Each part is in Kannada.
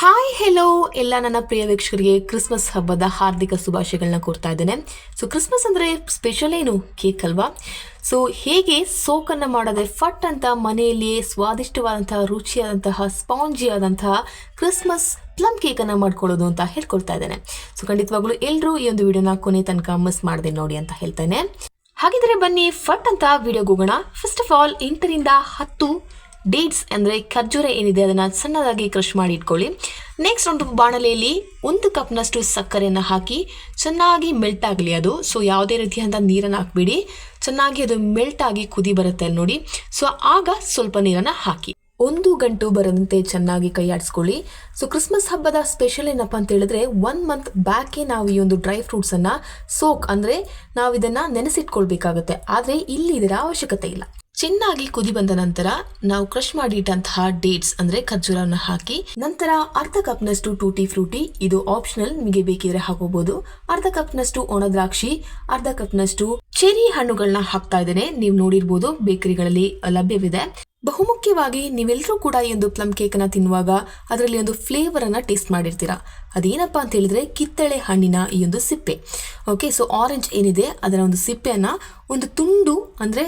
ಹಾಯ್ ಹೆಲೋ ಎಲ್ಲ ನನ್ನ ಪ್ರಿಯ ವೀಕ್ಷಕರಿಗೆ ಕ್ರಿಸ್ಮಸ್ ಹಬ್ಬದ ಹಾರ್ದಿಕ ಶುಭಾಶಯಗಳನ್ನ ಕೊಡ್ತಾ ಇದ್ದೇನೆ. ಸೊ ಕ್ರಿಸ್ಮಸ್ ಅಂದರೆ ಸ್ಪೆಷಲ್ ಏನು? ಕೇಕ್ ಅಲ್ವಾ? ಸೊ ಹೇಗೆ ಸೋಕನ್ನು ಮಾಡದೆ ಫಟ್ ಅಂತ ಮನೆಯಲ್ಲಿಯೇ ಸ್ವಾದಿಷ್ಟವಾದಂತಹ, ರುಚಿಯಾದಂತಹ, ಸ್ಪಾಂಜಿ ಆದಂತಹ ಕ್ರಿಸ್ಮಸ್ ಪ್ಲಮ್ ಕೇಕನ್ನು ಮಾಡ್ಕೊಳ್ಳೋದು ಅಂತ ಹೇಳ್ಕೊಳ್ತಾ ಇದ್ದೇನೆ. ಸೊ ಖಂಡಿತವಾಗ್ಲೂ ಎಲ್ಲರೂ ಈ ಒಂದು ವಿಡಿಯೋನ ಕೊನೆ ತನಕ ಮಿಸ್ ಮಾಡದೆ ನೋಡಿ ಅಂತ ಹೇಳ್ತೇನೆ. ಹಾಗಿದ್ರೆ ಬನ್ನಿ, ಫಟ್ ಅಂತ ವಿಡಿಯೋಗೆ ಹೋಗೋಣ. ಫಸ್ಟ್ ಆಫ್ ಆಲ್ ಎಂಟರಿಂದ ಹತ್ತು ಡೇಟ್ಸ್ ಅಂದರೆ ಖರ್ಜೂರ ಏನಿದೆ ಅದನ್ನು ಸಣ್ಣದಾಗಿ ಕ್ರಷ್ ಮಾಡಿ ಇಟ್ಕೊಳ್ಳಿ. ನೆಕ್ಸ್ಟ್ ಒಂದು ಬಾಣಲೆಯಲ್ಲಿ ಒಂದು ಕಪ್ನಷ್ಟು ಸಕ್ಕರೆಯನ್ನು ಹಾಕಿ ಚೆನ್ನಾಗಿ ಮೆಲ್ಟ್ ಆಗಲಿ ಅದು. ಸೊ ಯಾವುದೇ ರೀತಿಯಾದ ನೀರನ್ನು ಹಾಕಬೇಡಿ. ಚೆನ್ನಾಗಿ ಅದು ಮೆಲ್ಟ್ ಆಗಿ ಕುದಿ ಬರುತ್ತೆ ನೋಡಿ. ಸೊ ಆಗ ಸ್ವಲ್ಪ ನೀರನ್ನು ಹಾಕಿ. ಒಂದು ಗಂಟು ಬರದಂತೆ ಚೆನ್ನಾಗಿ ಕೈ ಆಡಿಸ್ಕೊಳ್ಳಿ. ಸೊ ಕ್ರಿಸ್ಮಸ್ ಹಬ್ಬದ ಸ್ಪೆಷಲ್ ಏನಪ್ಪ ಅಂತ ಹೇಳಿದ್ರೆ ಒನ್ ಮಂತ್ ಬ್ಯಾಕೆ ನಾವು ಈ ಒಂದು ಡ್ರೈ ಫ್ರೂಟ್ಸನ್ನು ಸೋಕ್ ಅಂದರೆ ನಾವು ಇದನ್ನು ನೆನೆಸಿಟ್ಕೊಳ್ಬೇಕಾಗುತ್ತೆ. ಆದರೆ ಇಲ್ಲಿ ಇದರ ಅವಶ್ಯಕತೆ ಇಲ್ಲ. ಚೆನ್ನಾಗಿ ಕುದಿ ಬಂದ ನಂತರ ನಾವು ಕ್ರಶ್ ಮಾಡಿ ಇಟ್ಟಂತಹ ಡೇಟ್ಸ್ ಅಂದ್ರೆ ಖರ್ಜೂರವನ್ನು ಹಾಕಿ, ನಂತರ ಅರ್ಧ ಕಪ್ನಷ್ಟು ಟೂಟಿ ಫ್ರೂಟಿ, ಇದು ಆಪ್ಷನಲ್ ನಿಮಗೆ ಬೇಕಿದ್ರೆ ಹಾಕೋಬಹುದು ಅರ್ಧ ಕಪ್ನಷ್ಟು ಒಣ ದ್ರಾಕ್ಷಿ, ಅರ್ಧ ಕಪ್ನಷ್ಟು ಚೆರಿ ಹಣ್ಣುಗಳನ್ನ ಹಾಕ್ತಾ ಇದ್ದೇನೆ. ನೀವು ನೋಡಿರ್ಬೋದು ಬೇಕರಿಗಳಲ್ಲಿ ಲಭ್ಯವಿದೆ. ಬಹುಮುಖ್ಯವಾಗಿ ನೀವೆಲ್ಲರೂ ಕೂಡ ಈ ಒಂದು ಪ್ಲಮ್ ಕೇಕ್ ಅನ್ನ ತಿನ್ನುವಾಗ ಅದರಲ್ಲಿ ಒಂದು ಫ್ಲೇವರ್ ಅನ್ನ ಟೇಸ್ಟ್ ಮಾಡಿರ್ತೀರಾ. ಅದೇನಪ್ಪ ಅಂತ ಹೇಳಿದ್ರೆ ಕಿತ್ತಳೆ ಹಣ್ಣಿನ ಈ ಒಂದು ಸಿಪ್ಪೆ. ಓಕೆ ಸೊ ಆರೆಂಜ್ ಏನಿದೆ, ಅದರ ಒಂದು ಸಿಪ್ಪೆಯನ್ನ ಒಂದು ತುಂಡು ಅಂದ್ರೆ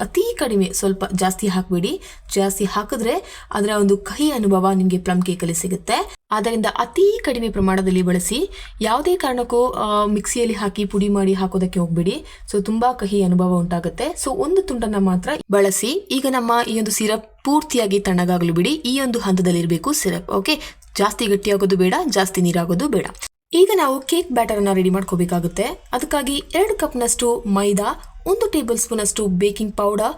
ಅತಿ ಕಡಿಮೆ ಸ್ವಲ್ಪ ಜಾಸ್ತಿ ಹಾಕಬೇಡಿ. ಜಾಸ್ತಿ ಹಾಕಿದ್ರೆ ಅದರ ಒಂದು ಕಹಿ ಅನುಭವ ನಿಮಗೆ ಪ್ಲಮ್ ಕೇಕಲ್ಲಿ ಸಿಗುತ್ತೆ. ಆದ್ದರಿಂದ ಅತಿ ಕಡಿಮೆ ಪ್ರಮಾಣದಲ್ಲಿ ಬಳಸಿ ಯಾವುದೇ ಕಾರಣಕ್ಕೂ ಮಿಕ್ಸಿಯಲ್ಲಿ ಹಾಕಿ ಪುಡಿ ಮಾಡಿ ಹಾಕೋದಕ್ಕೆ ಹೋಗ್ಬೇಡಿ. ಸೊ, ತುಂಬಾ ಕಹಿ ಅನುಭವ ಉಂಟಾಗುತ್ತೆ. ಸೊ, ಒಂದು ತುಂಡನ್ನ ಮಾತ್ರ ಬಳಸಿ ಈಗ ನಮ್ಮ ಈ ಒಂದು ಸಿರಪ್ ಪೂರ್ತಿಯಾಗಿ ತಣ್ಣಗಾಗಲು ಬಿಡಿ. ಈ ಒಂದು ಹಂತದಲ್ಲಿರಬೇಕು ಸಿರಪ್, ಓಕೆ? ಜಾಸ್ತಿ ಗಟ್ಟಿಯಾಗೋದು ಬೇಡ, ಜಾಸ್ತಿ ನೀರಾಗೋದು ಬೇಡ. ಈಗ ನಾವು ಕೇಕ್ ಬ್ಯಾಟರ್ ಅನ್ನ ರೆಡಿ ಮಾಡ್ಕೋಬೇಕಾಗುತ್ತೆ. ಅದಕ್ಕಾಗಿ ಎರಡು ಕಪ್ನಷ್ಟು ಮೈದಾ ಒಂದು ಟೇಬಲ್ ಸ್ಪೂನ್ ಅಷ್ಟು ಬೇಕಿಂಗ್ ಪೌಡರ್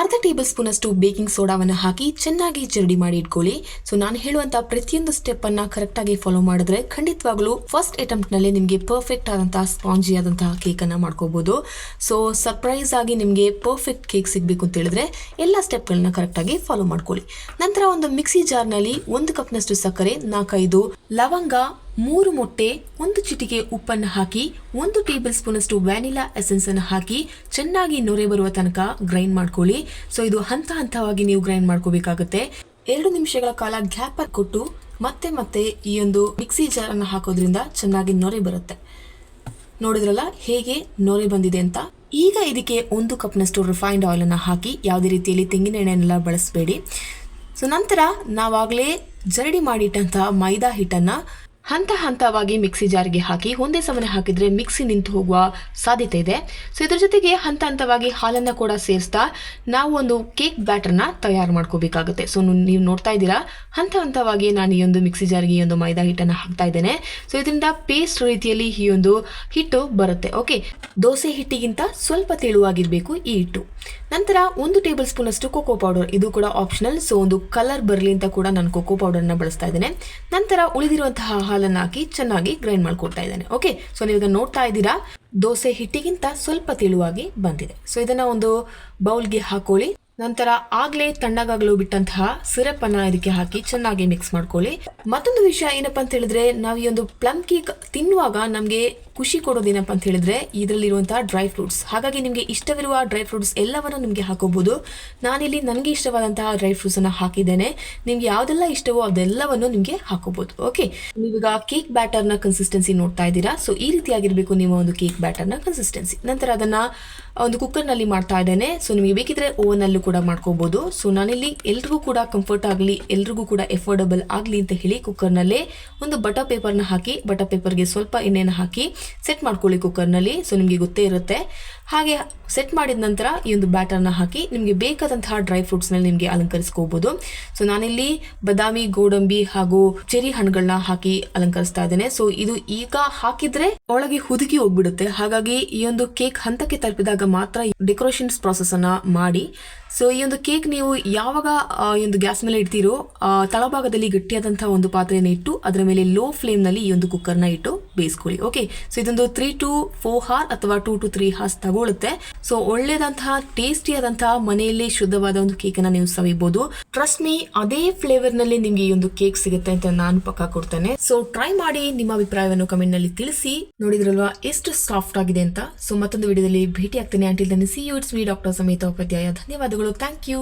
ಅರ್ಧ ಟೇಬಲ್ ಸ್ಪೂನ್ ಅಷ್ಟು ಬೇಕಿಂಗ್ ಸೋಡಾವನ್ನು ಹಾಕಿ ಚೆನ್ನಾಗಿ ಜರಡಿ ಮಾಡಿ ಇಟ್ಕೊಳ್ಳಿ. ಸೊ ನಾನು ಹೇಳುವಂತ ಪ್ರತಿಯೊಂದು ಸ್ಟೆಪ್ ಅನ್ನ ಕರೆಕ್ಟ್ ಆಗಿ ಫಾಲೋ ಮಾಡಿದ್ರೆ ಖಂಡಿತವಾಗ್ಲೂ ಫಸ್ಟ್ ಅಟೆಂಪ್ಟ್ನಲ್ಲಿ ನಿಮಗೆ ಪರ್ಫೆಕ್ಟ್ ಆದಂತಹ ಸ್ಪಾಂಜಿ ಆದಂತಹ ಕೇಕ್ ಅನ್ನ ಮಾಡ್ಕೋಬಹುದು ಸೊ ಸರ್ಪ್ರೈಸ್ ಆಗಿ ನಿಮಗೆ ಪರ್ಫೆಕ್ಟ್ ಕೇಕ್ ಸಿಗಬೇಕು ಅಂತ ಹೇಳಿದ್ರೆ ಎಲ್ಲ ಸ್ಟೆಪ್ಗಳನ್ನ ಕರೆಕ್ಟ್ ಆಗಿ ಫಾಲೋ ಮಾಡ್ಕೊಳ್ಳಿ. ನಂತರ ಒಂದು ಮಿಕ್ಸಿ ಜಾರ್ನಲ್ಲಿ ಒಂದು ಕಪ್ನಷ್ಟು ಸಕ್ಕರೆ, ನಾಲ್ಕೈದು ಲವಂಗ ಮೂರು ಮೊಟ್ಟೆ, ಒಂದು ಚಿಟಿಕೆ ಉಪ್ಪನ್ನು ಹಾಕಿ, ಒಂದು ಟೇಬಲ್ ಸ್ಪೂನ್ ಅಷ್ಟು ವ್ಯಾನಿಲಾ ಎಸೆನ್ಸ್ ಅನ್ನು ಹಾಕಿ ಚೆನ್ನಾಗಿ ನೊರೆ ಬರುವ ತನಕ ಗ್ರೈಂಡ್ ಮಾಡ್ಕೊಳ್ಳಿ. ಸೊ, ಇದು ಹಂತ ಹಂತವಾಗಿ ನೀವು ಗ್ರೈಂಡ್ ಮಾಡ್ಕೋಬೇಕಾಗುತ್ತೆ. ಎರಡು ನಿಮಿಷಗಳ ಕಾಲ ಗ್ಯಾಪ್ ಕೊಟ್ಟು ಮತ್ತೆ ಮತ್ತೆ ಈ ಒಂದು ಮಿಕ್ಸಿ ಜಾರ್ ಅನ್ನು ಹಾಕೋದ್ರಿಂದ ಚೆನ್ನಾಗಿ ನೊರೆ ಬರುತ್ತೆ. ನೋಡಿದ್ರಲ್ಲ ಹೇಗೆ ನೊರೆ ಬಂದಿದೆ ಅಂತ? ಈಗ ಇದಕ್ಕೆ ಒಂದು ಕಪ್ನಷ್ಟು ರಿಫೈನ್ಡ್ ಆಯಿಲ್ ಅನ್ನ ಹಾಕಿ ಯಾವುದೇ ರೀತಿಯಲ್ಲಿ ತೆಂಗಿನ ಎಣ್ಣೆನೆಲ್ಲ ಬಳಸಬೇಡಿ. ಸೊ, ನಂತರ ನಾವಾಗಲೇ ಜರಡಿ ಮಾಡಿಟ್ಟಂತಹ ಮೈದಾ ಹಿಟ್ಟನ್ನ ಹಂತ ಹಂತವಾಗಿ ಮಿಕ್ಸಿ ಜಾರಿಗೆ ಹಾಕಿ ಒಂದೇ ಸಮನೆ ಹಾಕಿದ್ರೆ ಮಿಕ್ಸಿ ನಿಂತು ಹೋಗುವ ಸಾಧ್ಯತೆ ಇದೆ. ಸೊ, ಇದ್ರ ಜೊತೆಗೆ ಹಂತ ಹಂತವಾಗಿ ಹಾಲನ್ನ ಕೂಡ ಸೇರಿಸ್ತಾ ನಾವು ಒಂದು ಕೇಕ್ ಬ್ಯಾಟರ್ನ ತಯಾರು ಮಾಡ್ಕೋಬೇಕಾಗುತ್ತೆ. ಸೊ ನೀವು ನೋಡ್ತಾ ಇದ್ದೀರಾ, ಹಂತ ಹಂತವಾಗಿ ನಾನು ಈ ಒಂದು ಮಿಕ್ಸಿ ಜಾರ್ಗೆ ಈ ಒಂದು ಮೈದಾ ಹಿಟ್ಟನ್ನು ಹಾಕ್ತಾ ಇದ್ದೇನೆ. ಸೊ, ಇದರಿಂದ ಪೇಸ್ಟ್ ರೀತಿಯಲ್ಲಿ ಈ ಒಂದು ಹಿಟ್ಟು ಬರುತ್ತೆ. ಓಕೆ, ದೋಸೆ ಹಿಟ್ಟಿಗಿಂತ ಸ್ವಲ್ಪ ತೆಳುವಾಗಿರಬೇಕು ಈ ಹಿಟ್ಟು. ನಂತರ ಒಂದು ಟೇಬಲ್ ಸ್ಪೂನ್ ಅಷ್ಟು ಕೋಕೋ ಪೌಡರ್, ಇದು ಕೂಡ ಆಪ್ಷನಲ್. ಸೊ, ಒಂದು ಕಲರ್ ಬರಲಿ ಅಂತ ಕೂಡ ನಾನು ಕೋಕೋ ಪೌಡರ್ನ ಬಳಸ್ತಾ ಇದ್ದೇನೆ. ನಂತರ ಉಳಿದಿರುವಂತಹ ಹಾಲನ್ನು ಹಾಕಿ ಚೆನ್ನಾಗಿ ಗ್ರೈಂಡ್ ಮಾಡ್ಕೊಳ್ತಾ ಇದ್ದಾನೆ. ಓಕೆ ಸೊ ನೀವೀಗ ನೋಡ್ತಾ ಇದ್ದೀರಾ, ದೋಸೆ ಹಿಟ್ಟಿಗಿಂತ ಸ್ವಲ್ಪ ತೆಳುವಾಗಿ ಬಂದಿದೆ. ಸೊ ಇದನ್ನ ಒಂದು ಬೌಲ್ಗೆ ಹಾಕೊಳ್ಳಿ. ನಂತರ ಆಗ್ಲೇ ತಣ್ಣಗಾಗಲು ಬಿಟ್ಟಂತಹ ಸಿರಪ್ ಅನ್ನ ಇದಕ್ಕೆ ಹಾಕಿ ಚೆನ್ನಾಗಿ ಮಿಕ್ಸ್ ಮಾಡ್ಕೊಳ್ಳಿ. ಮತ್ತೊಂದು ವಿಷಯ ಏನಪ್ಪಾ ಅಂತ ಹೇಳಿದ್ರೆ, ನಾವು ಈ ಒಂದು ಪ್ಲಮ್ ಕೇಕ್ ತಿನ್ನುವಾಗ ನಮಗೆ ಖುಷಿ ಕೊಡೋದೇನಪ್ಪ ಅಂತ ಹೇಳಿದ್ರೆ ಇದರಲ್ಲಿರುವಂತಹ ಡ್ರೈ ಫ್ರೂಟ್ಸ್ ಹಾಗಾಗಿ ನಿಮಗೆ ಇಷ್ಟವಿರುವ ಡ್ರೈ ಫ್ರೂಟ್ಸ್ ಎಲ್ಲವನ್ನು ನಿಮಗೆ ಹಾಕೋಬಹುದು ನಾನಿಲ್ಲಿ ನನಗೆ ಇಷ್ಟವಾದಂತಹ ಡ್ರೈ ಫ್ರೂಟ್ಸ್ ಅನ್ನ ಹಾಕಿದ್ದೇನೆ. ನಿಮ್ಗೆ ಯಾವ್ದೆಲ್ಲ ಇಷ್ಟವೋ ಅದೆಲ್ಲವನ್ನು ನಿಮಗೆ ಹಾಕೋಬಹುದು ಓಕೆ ನೀವೀಗ ಕೇಕ್ ಬ್ಯಾಟರ್ನ ಕನ್ಸಿಸ್ಟೆನ್ಸಿ ನೋಡ್ತಾ ಇದ್ದೀರಾ? ಸೊ ಈ ರೀತಿಯಾಗಿರಬೇಕು ನಿಮ್ಮ ಒಂದು ಕೇಕ್ ಬ್ಯಾಟರ್ನ ಕನ್ಸಿಸ್ಟೆನ್ಸಿ ನಂತರ ಅದನ್ನ ಒಂದು ಕುಕ್ಕರ್ನಲ್ಲಿ ಮಾಡ್ತಾ ಇದ್ದೇನೆ. ಸೊ ನಿಮಗೆ ಬೇಕಿದ್ರೆ ಓವನ್ ಅಲ್ಲೂ ಕೂಡ ಮಾಡ್ಕೋಬಹುದು ಸೊ ನಾನಿಲ್ಲಿ ಎಲ್ರಿಗೂ ಕೂಡ ಕಂಫರ್ಟ್ ಆಗಲಿ, ಎಲ್ರಿಗೂ ಕೂಡ ಎಫೋರ್ಡಬಲ್ ಆಗಲಿ ಅಂತ ಹೇಳಿ ಕುಕ್ಕರ್ನಲ್ಲೇ ಒಂದು ಬಟರ್ ಪೇಪರ್ನ ಹಾಕಿ ಬಟರ್ ಪೇಪರ್ಗೆ ಸ್ವಲ್ಪ ಎಣ್ಣೆಯನ್ನು ಹಾಕಿ ಸೆಟ್ ಮಾಡ್ಕೊಳ್ಳಿ ಕುಕ್ಕರ್ನಲ್ಲಿ ಸೊ ನಿಮಗೆ ಗೊತ್ತೇ ಇರುತ್ತೆ. ಹಾಗೆ ಸೆಟ್ ಮಾಡಿದ ನಂತರ ಈ ಒಂದು ಬ್ಯಾಟರ್ನ ಹಾಕಿ ನಿಮಗೆ ಬೇಕಾದಂತಹ ಡ್ರೈ ಫ್ರೂಟ್ಸ್ನಲ್ಲಿ ನಿಮಗೆ ಅಲಂಕರಿಸ್ಕೋಬಹುದು ಸೊ ನಾನಿಲ್ಲಿ ಬದಾಮಿ, ಗೋಡಂಬಿ ಹಾಗೂ ಚೆರಿ ಹಣ್ಣುಗಳನ್ನ ಹಾಕಿ ಅಲಂಕರಿಸ್ತಾ ಇದ್ದೇನೆ. ಸೊ ಇದು ಈಗ ಹಾಕಿದ್ರೆ ಒಳಗೆ ಹುದುಗಿ ಹೋಗ್ಬಿಡುತ್ತೆ. ಹಾಗಾಗಿ ಈ ಒಂದು ಕೇಕ್ ಹಂತಕ್ಕೆ ತಲುಪಿದಾಗ ಮಾತ್ರ ಡೆಕೋರೇಷನ್ಸ್ ಪ್ರಾಸೆಸ್ ಅನ್ನ ಮಾಡಿ. ಸೊ ಈ ಒಂದು ಕೇಕ್ ನೀವು ಯಾವಾಗ ಈ ಒಂದು ಗ್ಯಾಸ್ ಮೇಲೆ ಇಡ್ತೀರೋ ತಳಭಾಗದಲ್ಲಿ ಗಟ್ಟಿಯಾದಂತಹ ಒಂದು ಪಾತ್ರೆಯನ್ನು ಇಟ್ಟು, ಅದರ ಮೇಲೆ ಲೋ ಫ್ಲೇಮ್ನಲ್ಲಿ ಈ ಒಂದು ಕುಕ್ಕರ್ನ ಇಟ್ಟು ಬೇಯಿಸ್ಕೊಳ್ಳಿ ಓಕೆ ಸೊ ಇದೊಂದು ತ್ರೀ ಟು ಫೋರ್ ಹಾರ್ ಅಥವಾ ಟೂ ಟು ತ್ರೀ ಹಾರ್ಸ್ ತಗೊಳ್ಳುತ್ತೆ ಸೊ ಒಳ್ಳೆಯದಂತಹ ಟೇಸ್ಟಿ ಆದಂತಹ ಮನೆಯಲ್ಲಿ ಶುದ್ಧವಾದ ಒಂದು ಕೇಕ್ ಅನ್ನ ನೀವು ಸವಿಬಹುದು ಟ್ರಸ್ಟ್ ಮೀ ಅದೇ ಫ್ಲೇವರ್ನಲ್ಲಿ ನಿಮ್ಗೆ ಈ ಒಂದು ಕೇಕ್ ಸಿಗುತ್ತೆ ಅಂತ ನಾನು ಪಕ್ಕ ಕೊಡ್ತೇನೆ. ಸೊ ಟ್ರೈ ಮಾಡಿ ನಿಮ್ಮ ಅಭಿಪ್ರಾಯವನ್ನು ಕಮೆಂಟ್ನಲ್ಲಿ ತಿಳಿಸಿ. ನೋಡಿದ್ರಲ್ವಾ ಎಷ್ಟು ಸಾಫ್ಟ್ ಆಗಿದೆ ಅಂತ? ಸೊ ಮತ್ತೊಂದು ವಿಡಿಯೋದಲ್ಲಿ ಭೇಟಿ ಆಗ್ತೇನೆ until see you it's me doctor Samatha Upadhyaya ಧನ್ಯವಾದಗಳು. Thank you